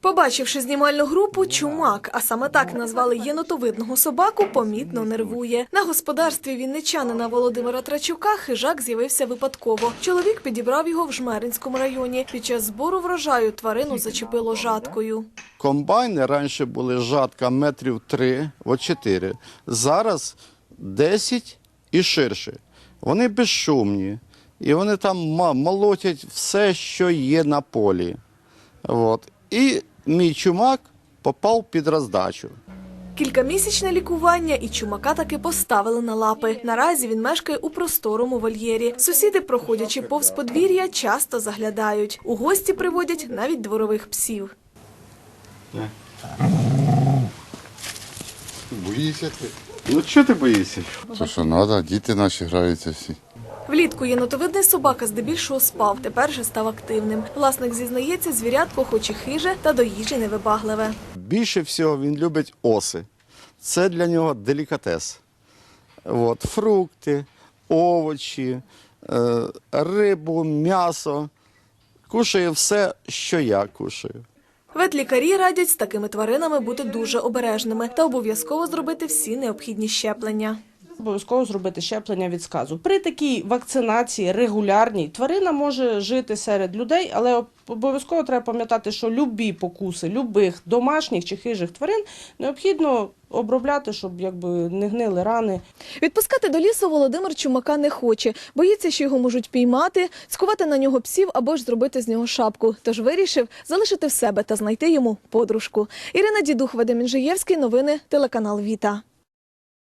Побачивши знімальну групу, чумак, а саме так назвали єнотовидного собаку, помітно нервує. На господарстві вінничанина Володимира Трачука хижак з'явився випадково. Чоловік підібрав його в Жмеринському районі. Під час збору врожаю тварину зачепило жаткою. Комбайни раніше були жатка метрів 3, от 4. Зараз 10 і ширше. Вони безшумні. І вони там молотять все, що є на полі. От. І мій чумак попав під роздачу. Кількамісячне лікування і чумака таки поставили на лапи. Наразі він мешкає у просторому вольєрі. Сусіди, проходячи повз подвір'я, часто заглядають. У гості приводять навіть дворових псів. Боїшся ти? Ну чого ти боїшся? То що треба, діти наші граються всі. Влітку єнотовидний собака здебільшого спав, тепер же став активним. Власник зізнається, звірятко хоч і хиже, та до їжі невибагливе. Більше всього він любить оси. Це для нього делікатес. От, фрукти, овочі, е, рибу, м'ясо. Кушає все, що я кушаю. Ветлікарі радять з такими тваринами бути дуже обережними та обов'язково зробити всі необхідні щеплення. Обов'язково зробити щеплення від сказу. При такій вакцинації регулярній тварина може жити серед людей, але обов'язково треба пам'ятати, що любі покуси, любих домашніх чи хижих тварин необхідно обробляти, щоб якби не гнили рани. Відпускати до лісу Володимир Чумака не хоче. Боїться, що його можуть піймати, скувати на нього псів або ж зробити з нього шапку. Тож вирішив залишити в себе та знайти йому подружку. Ірина Дідух, Вадим Інжиєвський. Новини телеканал Віта.